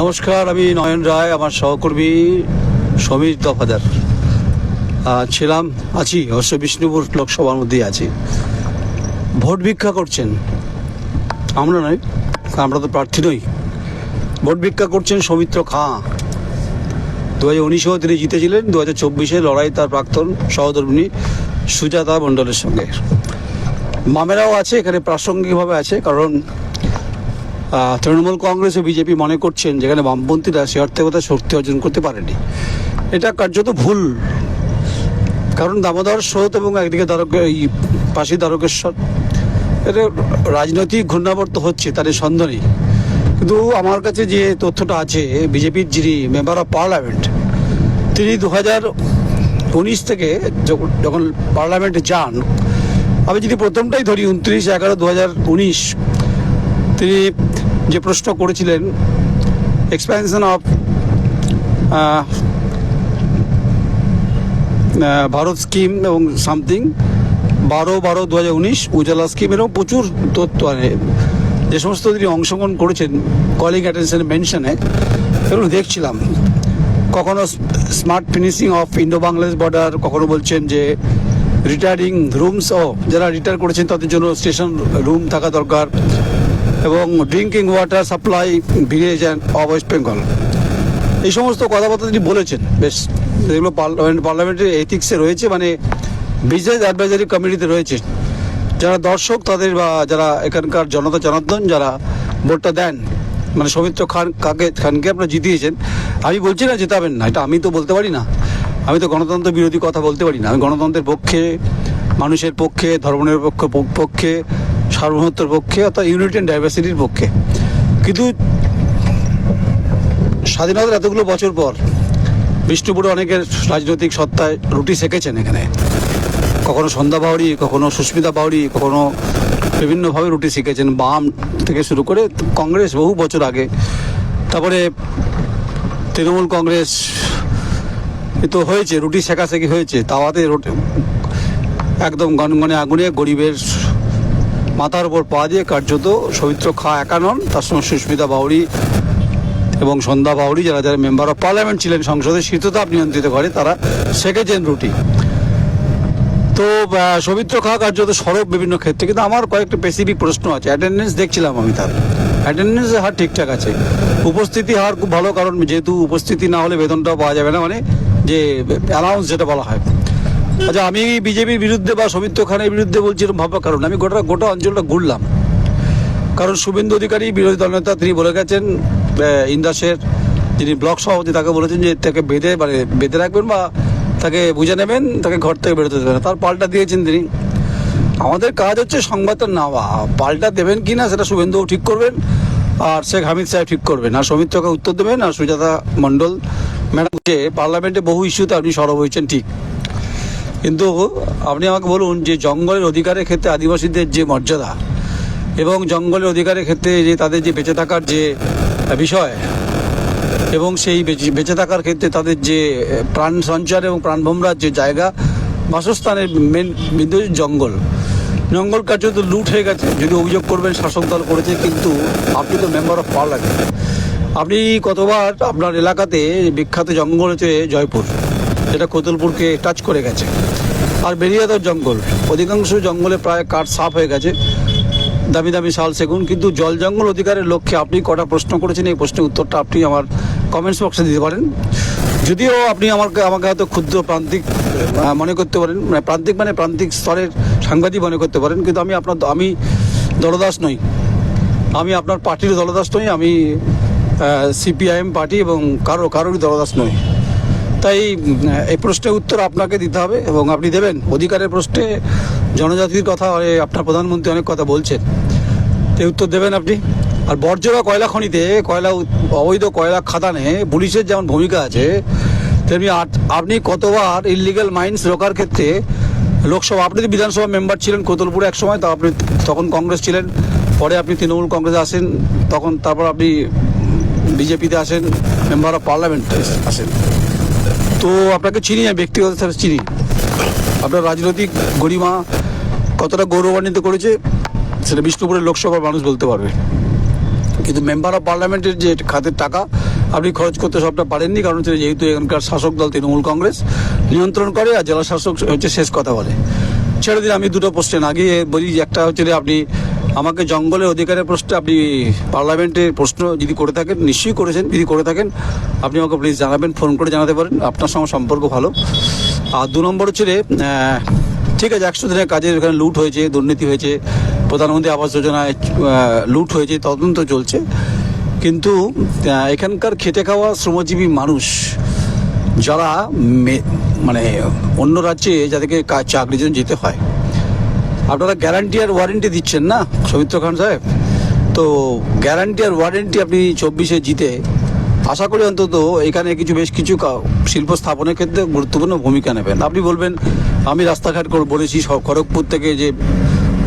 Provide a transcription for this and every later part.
নমস্কার, আমি নয়ন রায়, আমার সহকর্মী সমীর দফাদার। ছিলাম, আছি, অবশ্য বিষ্ণুপুর লোকসভার মধ্যেই আছি। ভোট ভিক্ষা করছেন। আমরা নয়, আমরা তো প্রার্থী নই। ভোট ভিক্ষা করছেন সৌমিত্র খাঁ। দু হাজার উনিশেও তিনি জিতেছিলেন দু হাজার চব্বিশে লড়াই তার প্রাক্তন সহধর্মিনী সুজাতা মণ্ডলের সঙ্গে। মামেরাও আছে, এখানে প্রাসঙ্গিকভাবে আছে, কারণ তৃণমূল কংগ্রেস ও বিজেপি মনে করছেন যেখানে বামপন্থীরা সে অর্থে বোধহয় শক্তি অর্জন করতে পারেনি। এটা কার্যত ভুল। কারণ দামোদর স্রোত এবং একদিকে দ্বারক এই পাশে দ্বারকেশ্বর এটা রাজনৈতিক ঘূর্ণাবর্ত হচ্ছে তার সন্দেহ নেই। কিন্তু আমার কাছে যে তথ্যটা আছে, বিজেপির যিনি মেম্বার অফ পার্লামেন্ট তিনি দু হাজার উনিশ থেকে যখন পার্লামেন্টে যান, আমি যদি প্রথমটাই ধরি, উনত্রিশ এগারো দু হাজার উনিশ, তিনি যে প্রশ্ন করেছিলেন এক্সপ্যানশন অফ ভারত স্কিম এবং সামথিং বারো বারো দু হাজার উনিশ উজালা স্কিম এরকম প্রচুর তথ্য আছে। যে সমস্ত তিনি অংশগ্রহণ করেছেন কলিং অ্যাটেনশন মেনশনে এগুলো দেখছিলাম। কখনো smart fencing of Indo Bangladesh border কখনো বলছেন যে রিটায়ারিং রুমস ও, যারা রিটায়ার করেছেন, তাদের জন্য স্টেশন রুম থাকা দরকার। এবং drinking water supply village and West Bengal এই সমস্ত কথাবার্তা তিনি বলেছেন। বেশ যেগুলো পার্লামেন্ট পার্লামেন্টের এথিক্সে রয়েছে মানে বিজনেস অ্যাডভাইজারি কমিটিতে রয়েছে। যারা দর্শক, তাদের বা যারা এখানকার জনতা জনার্দন, যারা ভোটটা দেন মানে সৌমিত্র খান কাকে, খানকে আপনারা জিতিয়েছেন, আমি বলছি না জেতাবেন না, এটা আমি তো বলতে পারি না। আমি তো গণতন্ত্র বিরোধী কথা বলতে পারি না। আমি গণতন্ত্রের পক্ষে, মানুষের পক্ষে, ধর্মনিরপেক্ষ পক্ষে সার্বভৌমত্বের পক্ষে অর্থাৎ ইউনিটি অ্যান্ড ডাইভার্সিটির পক্ষে। কিন্তু স্বাধীনতার এতগুলো বছর পর বিষ্ণুপুরে অনেকের রাজনৈতিক সত্তায় রুটি সেকেছেন এখানে। কখনো সন্ধ্যা বাউরি কখনো সুস্মিতা বাউরি কখনো বিভিন্নভাবে রুটি শিখেছেন বাম থেকে শুরু করে কংগ্রেস বহু বছর আগে। তারপরে তৃণমূল কংগ্রেস তো হয়েছে, রুটি শেখাশেখি হয়েছে, তাওয়াতে রুটি একদম গনগনে আগুনে গরিবের মাথার উপর পা দিয়ে কার্যত সৌমিত্র খা একা নন তার সঙ্গে সুস্মিতা বাউরি এবং সন্ধ্যা বাউরি যারা যারা মেম্বার অফ পার্লামেন্ট ছিলেন সংসদে, শীততাপ নিয়ন্ত্রিত করে তারা সেকেছেন রুটি। তো সৌমিত্র খা কার্যত সড়ক বিভিন্ন ক্ষেত্রে। কিন্তু আমার কয়েকটা স্পেসিফিক প্রশ্ন আছে। অ্যাটেন্ডেন্স দেখছিলাম আমি তার। অ্যাটেন্ডেন্সের হার ঠিকঠাক আছে। উপস্থিতি হার খুব ভালো, কারণ যেহেতু উপস্থিতি না হলে বেতনটাও পাওয়া যাবে না। মানে যে অ্যালাউন্স যেটা বলা হয়। আচ্ছা আমি বিজেপির বিরুদ্ধে বা সৌমিত্র খানের বিরুদ্ধে বলছি এরকম ভাবার কারণ আমি গোটা গোটা অঞ্চলটা ঘুরলাম। কারণ শুভেন্দু অধিকারী, বিরোধী দলনেতা তিনি বলে গেছেন ইন্দাসের যিনি ব্লক সভাপতি, তাকে বলেছেন যে তাকে বেঁধে মানে বেঁধে রাখবেন বা তাকে বুঝে নেবেন, তাকে ঘর থেকে বেরোতে দেবেন। তার পাল্টা দিয়েছেন তিনি। আমাদের কাজ হচ্ছে সংবাদটা নেওয়া। পাল্টা দেবেন কি না, সেটা শুভেন্দুও ঠিক করবেন, আর শেখ হামিদ সাহেব ঠিক করবেন। আর সৌমিত্রকে উত্তর দেবেন, আর সুজাতা মণ্ডল। ম্যাডাম, যে পার্লামেন্টে বহু ইস্যুতে আপনি সরব হয়েছেন, ঠিক। কিন্তু আপনি আমাকে বলুন যে জঙ্গলের অধিকারের ক্ষেত্রে আদিবাসীদের যে মর্যাদা এবং জঙ্গলের অধিকারের ক্ষেত্রে যে তাদের যে বেঁচে থাকার যে বিষয় এবং সেই বেঁচে- থাকার ক্ষেত্রে তাদের যে প্রাণ সঞ্চার এবং প্রাণ ভোমরার যে জায়গা, বাসস্থানের মেন বিন্দু জঙ্গল। জঙ্গল জঙ্গল তো লুট হয়ে গেছে, যদি অভিযোগ করবেন, শাসক দল করেছে, কিন্তু আপনি তো মেম্বার অফ পার্লামেন্ট আপনি কতবার আপনার এলাকাতে বিখ্যাত জঙ্গল হচ্ছে জয়পুর। যেটা কোতলপুরকে টাচ করে গেছে। আর বেরিয়াদার জঙ্গল, অধিকাংশ জঙ্গলে প্রায় কাঠ সাফ হয়ে গেছে। দামি দামি শাল, সেগুন, কিন্তু জল জঙ্গল অধিকারের লক্ষ্যে আপনি কটা প্রশ্ন করেছেন, এই প্রশ্নের উত্তরটা আপনি আমার কমেন্টস বক্সে দিতে পারেন। যদিও আপনি আমাকে আমাকে হয়তো ক্ষুদ্র প্রান্তিক মনে করতে পারেন মানে প্রান্তিক মানে প্রান্তিক স্তরের সাংবাদিক মনে করতে পারেন, কিন্তু আমি আপনার, আমি দলদাস নই। আমি আপনার পার্টির দলদাস নই, আমি সিপিআইএম পার্টি এবং কারও, কারোরই দলদাস নই। তাই এই প্রশ্নের উত্তর আপনাকে দিতে হবে এবং আপনি দেবেন। অধিকারের প্রশ্নে জনজাতির কথা আপনার প্রধানমন্ত্রী অনেক কথা বলছেন। এই উত্তর দেবেন আপনি। আর বর্জরা কয়লা খনিতে, কয়লা অবৈধ কয়লা খাদানে পুলিশের যেমন ভূমিকা আছে, তেমনি আপনি কতবার ইলিগাল মাইন্স রোকার ক্ষেত্রে লোকসভা, আপনি বিধানসভা মেম্বার ছিলেন কোতলপুরে এক সময় তা আপনি তখন কংগ্রেস ছিলেন, পরে আপনি তৃণমূল কংগ্রেসে আসেন, তখন তারপর আপনি বিজেপিতে আসেন মেম্বার অফ পার্লামেন্ট আসেন। তো আপনাকে চিনি, আমি ব্যক্তিগত হিসাবে চিনি। আপনার রাজনৈতিক গরিমা কতটা গৌরবান্বিত করেছে, সেটা বিষ্ণুপুরের লোকসভার মানুষ বলতে পারবে। কিন্তু মেম্বার অফ পার্লামেন্টের যে খাতের টাকা, আপনি খরচ করতে সবটা পারেননি, কারণ হচ্ছে যেহেতু এখানকার শাসক দল তৃণমূল কংগ্রেস, নিয়ন্ত্রণ করে আর জেলা শাসক হচ্ছে শেষ কথা বলে। ছেড়ে দিন, আমি দুটো প্রশ্ন আগে বলি যে একটা হচ্ছে আপনি আমাকে জঙ্গলের অধিকারের প্রশ্নে আপনি পার্লামেন্টের প্রশ্ন যদি করে থাকেন, নিশ্চয়ই করেছেন। যদি করে থাকেন, আপনি আমাকে প্লিজ জানাবেন ফোন করে জানাতে পারেন। আপনার সঙ্গে সম্পর্ক ভালো। আর দু নম্বর হচ্ছে ঠিক আছে, একশো দিনের কাজের এখানে লুট হয়েছে, দুর্নীতি হয়েছে, প্রধানমন্ত্রী আবাস যোজনায় লুট হয়েছে, তদন্ত চলছে। কিন্তু এখানকার খেটে খাওয়া শ্রমজীবী মানুষ, যারা মানে অন্য রাজ্যে যাদেরকে চাকরির জন্য যেতে হয় আপনারা গ্যারান্টি আর ওয়ারেন্টি দিচ্ছেন না, সৌমিত্র খান সাহেব? তো গ্যারান্টি আর ওয়ারেন্টি আপনি চব্বিশে জিতে, আশা করি অন্তত এখানে কিছু বেশ কিছু শিল্প স্থাপনের ক্ষেত্রে গুরুত্বপূর্ণ ভূমিকা নেবেন। আপনি বলবেন, আমি রাস্তাঘাট বলেছি খড়গপুর থেকে যে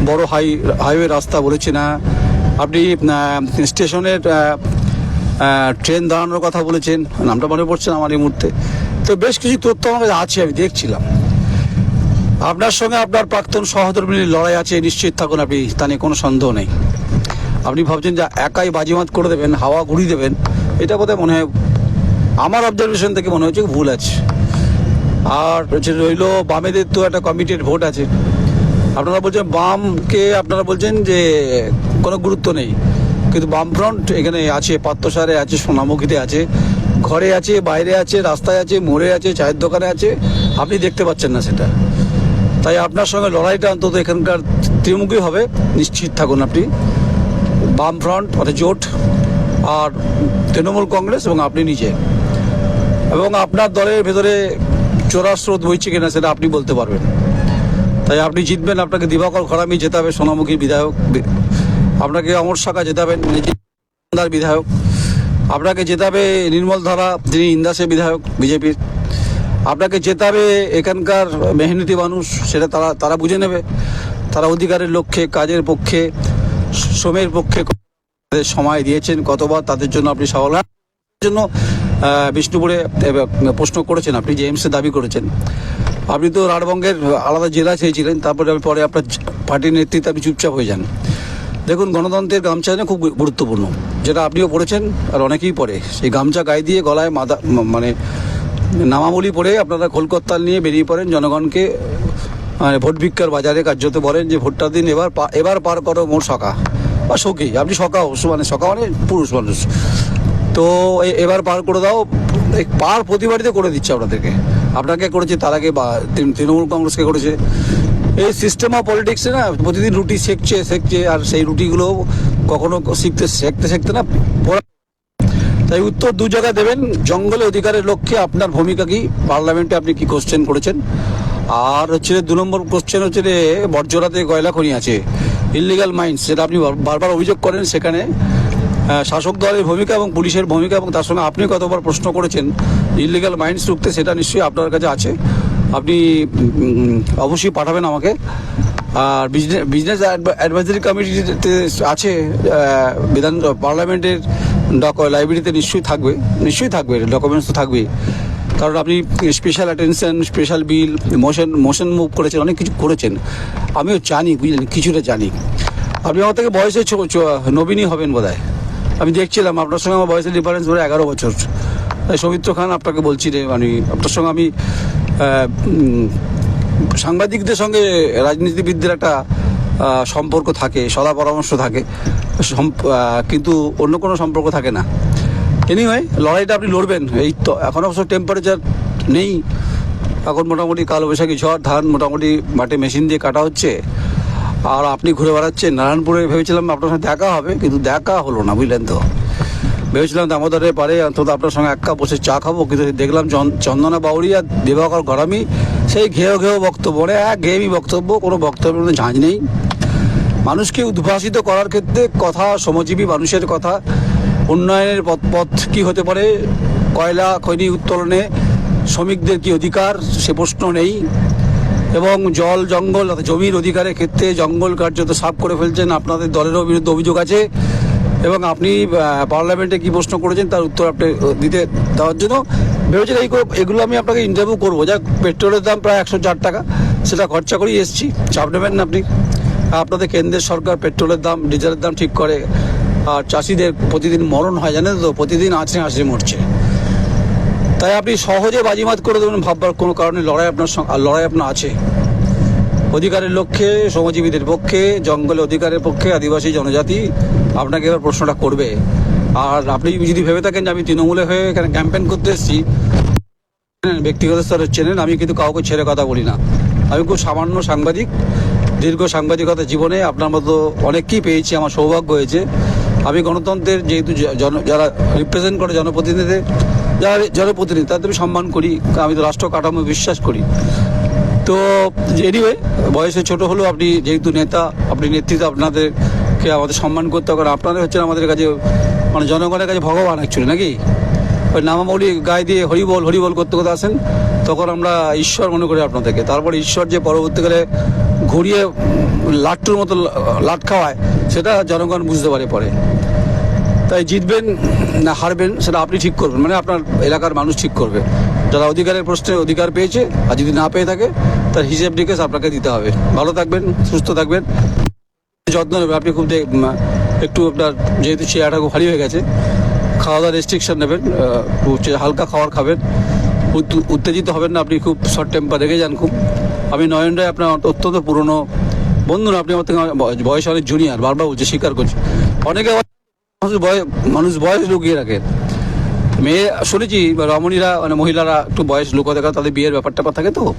বড় হাই হাইওয়ে রাস্তা বলেছি না, আপনি স্টেশনের ট্রেন দাঁড়ানোর কথা বলেছেন, নামটা মনে পড়ছে না আমার এই মুহূর্তে। তো বেশ কিছু তথ্য আমার আছে, আমি দেখছিলাম। আপনার সঙ্গে আপনার প্রাক্তন সহধর্মিনীর লড়াই আছে নিশ্চিত থাকুন আপনি, তা নিয়ে কোনো সন্দেহ নেই। আপনি ভাবছেন যে একাই বাজিমাত করে দেবেন, হাওয়া ঘুরিয়ে দেবেন, এটা বোধহয় মনে হয় আমার অবজারভেশন থেকে মনে হচ্ছে ভুল আছে। আর হচ্ছে রইল বামেদের তো একটা কমিটেড ভোট আছে। আপনারা বলছেন বামকে, আপনারা বলছেন যে কোনো গুরুত্ব নেই। কিন্তু বামফ্রন্ট এখানে আছে পাত্রসারে আছে, সোনামুখীতে আছে, ঘরে আছে, বাইরে আছে, রাস্তায় আছে, মোড়ে আছে, চায়ের দোকানে আছে, আপনি দেখতে পাচ্ছেন না সেটা। তাই আপনার সঙ্গে লড়াইটা অন্তত এখানকার ত্রিমুখী হবে। নিশ্চিত থাকুন আপনি। বামফ্রন্ট অর্থাৎ জোট আর তৃণমূল কংগ্রেস এবং আপনি নিজে। এবং আপনার দলের ভেতরে চোরা স্রোত বইছে কিনা সেটা আপনি বলতে পারবেন। তাই আপনি জিতবেন, আপনাকে দিবাকর ঘরামি জেতাবে, সোনামুখী বিধায়ক আপনাকে অমর শাখা জেতাবেন বিধায়ক। আপনাকে জেতাবে নির্মল ধারা যিনি ইন্দাসের বিধায়ক, বিজেপির। আপনাকে জেতাবে এখানকার মেহনতি মানুষ, সেটা তারা তারা বুঝে নেবে। তারা অধিকারের লক্ষ্যে, কাজের পক্ষে, শ্রমের পক্ষে সময় দিয়েছেন, কতবার তাদের জন্য আপনি সফল জন্য বিষ্ণুপুরে প্রশ্ন করেছেন আপনি, যে এমসে দাবি করেছেন। আপনি তো রাঢ়বঙ্গের আলাদা জেলা চেয়েছিলেন তারপরে পরে আপনার পার্টির নেতৃত্বে আপনি চুপচাপ হয়ে যান। দেখুন, গণতন্ত্রের গামছা খুব গুরুত্বপূর্ণ, যেটা আপনিও পড়েছেন আর অনেকেই পড়ে। সেই গামছা গায়ে দিয়ে গলায় মাদা মানে নামাবলি পড়ে আপনারা কলকাতাল নিয়ে বেরিয়ে পড়েন, জনগণকে মানে ভোট ভিক্ষার বাজারে কার্যত বলেন যে ভোটটা দিন, এবার এবার পার করো মোর সকা। বা সখী আপনি সকা অবশ্য মানে সকা মানে পুরুষ মানুষ। তো এবার পার করে দাও পার প্রতিবারিত করে দিচ্ছে আপনাদেরকে। আপনাকে করেছে, তার আগে বা তৃণমূল কংগ্রেসকে করেছে। এই সিস্টেম অফ পলিটিক্সে না, প্রতিদিন রুটি শেখছে শেখছে আর সেই রুটিগুলো কখনো শিখতে শেখতে শেখতে না তাই উত্তর দু জায়গায় দেবেন, জঙ্গলে অধিকারের লক্ষ্যে আপনার ভূমিকা কি? পার্লামেন্টে আপনি কি কোশ্চেন করেছেন? আর হচ্ছে দু নম্বর কোশ্চেন হচ্ছে যে বর্জরাতে কয়লা খনি আছে ইলিগাল মাইন্স যেটা আপনি বার- বারবার অভিযোগ করেন সেখানে শাসক দলের ভূমিকা এবং পুলিশের ভূমিকা এবং তার সঙ্গে আপনি কতবার প্রশ্ন করেছেন ইলিগাল মাইন্স রুখতে সেটা নিশ্চয়ই আপনার কাছে আছে। আপনি অবশ্যই পাঠাবেন আমাকে। আর বিজনেস অ্যাডভাইজারি কমিটিতে আছে বিধান পার্লামেন্টের ডক লাইব্রেরিতে নিশ্চয়ই থাকবে। নিশ্চয়ই থাকবে ডকুমেন্টস তো থাকবেই। কারণ আপনি special attention special bill motion motion move করেছেন, অনেক কিছু করেছেন। আমিও জানি, বুঝলেন, কিছুটা জানি। আপনি আমার থেকে বয়সে নবীনই হবেন বোধ আমি দেখছিলাম, আপনার সঙ্গে আমার বয়সের ডিফারেন্স ধরে এগারো বছর। তাই সৌমিত্র খান আপনাকে বলছি রে মানে আপনার সঙ্গে আমি সাংবাদিকদের সঙ্গে রাজনীতিবিদদের একটা সম্পর্ক থাকে, সদা পরামর্শ থাকে কিন্তু অন্য কোনো সম্পর্ক থাকে না। এনিওয়ে লড়াইটা আপনি লড়বেন, এই তো, এখন অবশ্য টেম্পারেচার নেই, এখন মোটামুটি কালো বৈশাখী ঝড়, ধান মোটামুটি মাঠে মেশিন দিয়ে কাটা হচ্ছে, আর আপনি ঘুরে বেড়াচ্ছেন, নারায়ণপুরে ভেবেছিলাম আপনার সঙ্গে দেখা হবে, কিন্তু দেখা হলো না, বুঝলেন তো। ভেবেছিলাম দামোদরের পারে অন্তত আপনার সঙ্গে এক কাপ বসে চা খাব, কিন্তু দেখলাম চন- চন্দনা আর দেবাকর ঘরামি, সেই ঘেয় ঘেয় বক্তব্য মানে এক ঘেয়েমি বক্তব্য, কোনো বক্তব্যের মধ্যে ঝাঁঝ নেই। মানুষকে উদ্ভাসিত করার ক্ষেত্রে কথা, শ্রমজীবী মানুষের কথা, উন্নয়নের পথ পথ কী হতে পারে, কয়লা, খনি উত্তোলনে শ্রমিকদের কি অধিকার, সে প্রশ্ন নেই। এবং জল, জঙ্গল জমির অধিকারের ক্ষেত্রে জঙ্গল কার্যত সাফ করে ফেলছেন আপনাদের দলেরও বিরুদ্ধে অভিযোগ আছে। এবং আপনি পার্লামেন্টে কি প্রশ্ন করেছেন তার উত্তর আপনি দিতে, দেওয়ার জন্য। ভেবেছেন এই এগুলো আমি আপনাকে ইন্টারভিউ করব। যাক, পেট্রোলের দাম প্রায় একশো চার টাকা, সেটা খরচা করেই এসেছি। চাপ নেবেন না আপনি। আপনাদের কেন্দ্রের সরকার পেট্রোলের দাম ডিজেলের দাম ঠিক করে আর চাষিদের প্রতিদিন মরণ হয় জানেন তো? প্রতিদিন আছড়ে আছড়ে মরছে। তাই আপনি সহজে বাজিমাত করে দেবেন ভাববার কোনো কারণে লড়াই আপনার লড়াই আপনার আছে। অধিকারের লক্ষ্যে শ্রমজীবীদের পক্ষে জঙ্গলে অধিকারের পক্ষে আদিবাসী জনজাতি আপনাকে এবার প্রশ্নটা করবে। আর আপনি যদি ভেবে থাকেন যে আমি তৃণমূলে হয়ে এখানে ক্যাম্পেন করতে এসেছি চেনেন, ব্যক্তিগত স্তরে চেনেন আমি কিন্তু কাউকে ছেড়ে কথা বলি না। আমি খুব সামান্য সাংবাদিক দীর্ঘ সাংবাদিকতা জীবনে আপনার মতো অনেককেই পেয়েছি, আমার সৌভাগ্য হয়েছে। আমি গণতন্ত্রের যেহেতু জন যারা রিপ্রেজেন্ট করে জনপ্রতিনিধিদের যারা জনপ্রতিনিধি, তাদের আমি সম্মান করি আমি তো রাষ্ট্র কাঠামো বিশ্বাস করি। তো এনিওয়ে বয়সে ছোট হলেও আপনি যেহেতু নেতা, আপনি নেতৃত্ব আপনাদেরকে আমাদের সম্মান করতে হবে, কারণ আপনারা হচ্ছেন আমাদের কাছে মানে জনগণের কাছে ভগবান অ্যাকচুয়ালি নাকি? ওই নামামৌলি গায়ে দিয়ে হরিবল হরিবল করতে করতে আসেন। তখন আমরা ঈশ্বর মনে করি আপনাদেরকে। তারপরে ঈশ্বর যে পরবর্তীকালে ঘুরিয়ে লাট্টুর মতো লাট খাওয়ায়, সেটা জনগণ বুঝতে পারে পরে। তাই জিতবেন না হারবেন, সেটা আপনি ঠিক করবেন। মানে আপনার এলাকার মানুষ ঠিক করবে। যারা অধিকারের প্রশ্নে অধিকার পেয়েছে, আর যদি না পেয়ে থাকে, তার হিসেব নিকেশ আপনাকে দিতে হবে। ভালো থাকবেন, সুস্থ থাকবেন। যত্ন নেবেন। আপনি খুব একটু আপনার যেহেতু চেয়ারটা খুব ভারী হয়ে গেছে খাওয়া দাওয়ার রেস্ট্রিকশন নেবেন হালকা খাবার খাবেন। উত্তেজিত হবেন না আপনি খুব শর্ট টেম্পার রেখে যান খুব। আমি নয়ন রায় আপনার অত্যন্ত পুরনো বন্ধু না আপনি আমার থেকে বয়স অনেক জুনিয়র বারবার বলছি স্বীকার করছি। অনেকে মানুষ বয়স লুকিয়ে রাখে। মেয়ে শুনেছি রমণীরা মানে মহিলারা একটু বয়স লুকো দেখা তাদের বিয়ের ব্যাপার ট্যাপার থাকে তো।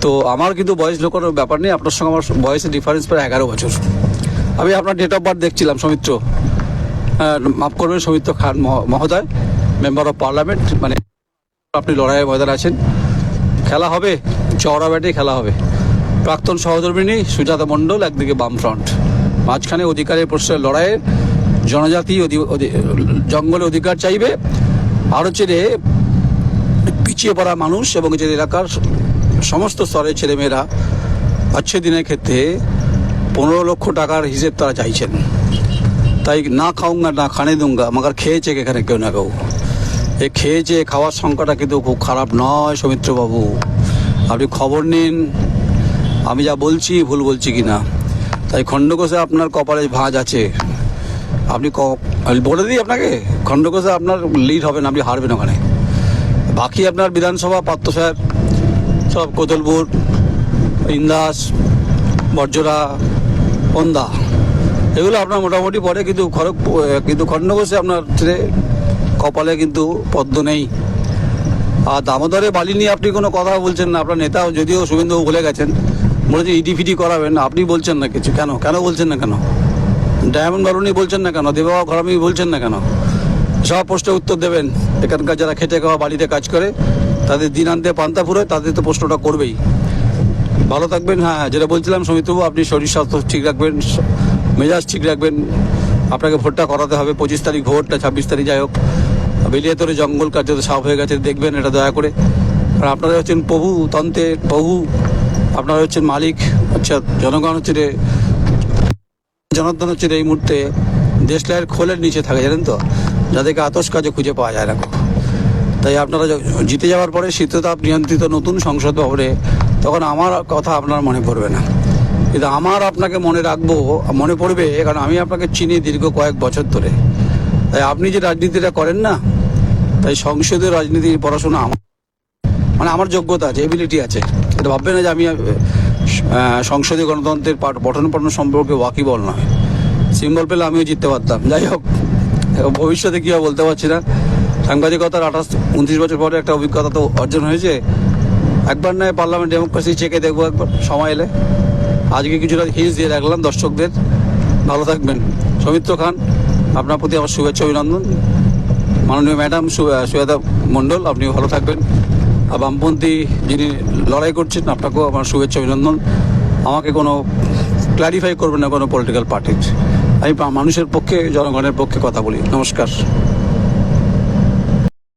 তো আমার কিন্তু বয়স লুকোনোর ব্যাপার নেই আপনার সঙ্গে আমার বয়সের ডিফারেন্স প্রায় এগারো বছর। আমি আপনার ডেট অফ বার্থ দেখছিলাম সৌমিত্র। আহ, মাফ করবেন সৌমিত্র খান মহ- মহোদয় মেম্বার অফ পার্লামেন্ট মানে আপনি লড়াইয়ের ময়দান আছেন। খেলা হবে, চওড়া ব্যাটে খেলা হবে। প্রাক্তন সহধর্মিনী সুজাতা মণ্ডল একদিকে বামফ্রন্ট। মাঝখানে অধিকারের প্রশ্নের লড়াইয়ে জনজাতি জঙ্গলে অধিকার চাইবে। আর হচ্ছে পিছিয়ে পড়া মানুষ এবং যে এলাকার সমস্ত স্তরের ছেলেমেয়েরা আচ্ছে দিনের ক্ষেত্রে পনেরো লক্ষ টাকার হিসেব তারা চাইছেন। তাই না খাউঙ্গা না খানে দুঙ্গা মাগার খেয়েছে এখানে কেউ না কেউ। এ খেয়েছে খাওয়ার সংখ্যাটা কিন্তু খুব খারাপ নয়, সৌমিত্রবাবু। আপনি খবর নিন, আমি যা বলছি ভুল বলছি কি না তাই খণ্ডকোষে আপনার কপালে ভাঁজ আছে। আপনি বলে দিই আপনাকে, খণ্ডকোষে আপনার লিড হবে না আপনি হারবেন ওখানে। বাকি আপনার বিধানসভা পাত্রসার সব কোতলপুর ইন্দাস বর্জরা পন্দা। এগুলো আপনার মোটামুটি পড়ে কিন্তু খড়গ কিন্তু খণ্ডঘোষে আপনার কপালে কিন্তু পদ্ম নেই। আর দামোদরে বালি নিয়ে আপনি কোনো কথা বলছেন না, আপনার নেতা যদিও শুভেন্দুবাবু বলে গেছেন, বলেছে ইডি ফিডি করাবেন আপনি বলছেন না কিছু। কেন? কেন বলছেন না কেন? ডায়মন্ড বারুনি বলছেন না কেন? দেবাবা ঘরামি বলছেন না কেন? সব প্রশ্নের উত্তর দেবেন। এখানকার যারা খেটে খাওয়া বাড়িতে কাজ করে, তাদের দিন আনতে পান্তা ফুরোয় তাদের তো প্রশ্নটা করবেই। ভালো থাকবেন হ্যাঁ যেটা বলছিলাম, সমিতবাবু, আপনি শরীর স্বাস্থ্য ঠিক রাখবেন, মেজাজ ঠিক রাখবেন। আপনাকে ভোটটা করাতে হবে, পঁচিশ তারিখ ভোটটা, ছাব্বিশ তারিখ যাই হোক। বেরিয়ে তোরে জঙ্গল কার্যত সাফ হয়ে গেছে, দেখবেন এটা দয়া করে। আর আপনারা হচ্ছেন প্রভু তন্ত্রের প্রভু, আপনারা হচ্ছেন মালিক আচ্ছা জনগণ হচ্ছে জনার্দন হচ্ছে এই মুহূর্তে দেশলাইয়ের খোলের নিচে থাকে, জানেন তো? যাদেরকে আতস কাজে খুঁজে পাওয়া যায় না তাই আপনারা জিতে যাওয়ার পরে শীততাপ নিয়ন্ত্রিত নতুন সংসদ ভবনে, তখন আমার কথা আপনার মনে পড়বে না। কিন্তু আমার আপনাকে মনে রাখব, মনে পড়বে, কারণ আমি আপনাকে চিনি দীর্ঘ কয়েক বছর ধরে। তাই আপনি যে রাজনীতিটা করেন না তাই সংসদীয় রাজনীতির পড়াশোনা মানে আমার যোগ্যতা আছে এবিলিটি আছে। এটা ভাববে না যে আমি সংসদীয় গণতন্ত্রের পাঠ- পঠন পঠন সম্পর্কে ওয়াকিবল নয়। সিম্বল পেলে আমিও জিততে পারতাম। যাই হোক, ভবিষ্যতে কী বলতে পারছি না। সাংবাদিকতার আঠাশ, উনত্রিশ বছর পরে একটা অভিজ্ঞতা তো অর্জন হয়েছে। একবার নয় পার্লামেন্ট ডেমোক্রেসি চেকে দেখব একবার, সময় এলে। আজকে কিছুটা হিন্স দিয়ে রাখলাম দর্শকদের। ভালো থাকবেন। সৌমিত্র খান, আপনার প্রতি আমার শুভেচ্ছা, অভিনন্দন। মাননীয় ম্যাডাম সুয়েদা মণ্ডল আপনিও ভালো থাকবেন। আর বামপন্থী যিনি লড়াই করছেন, আপনাকেও আমার শুভেচ্ছা অভিনন্দন। আমাকে কোনো ক্লারিফাই করবেন না কোনো পলিটিক্যাল পার্টির আমি মানুষের পক্ষে, জনগণের পক্ষে কথা বলি। নমস্কার।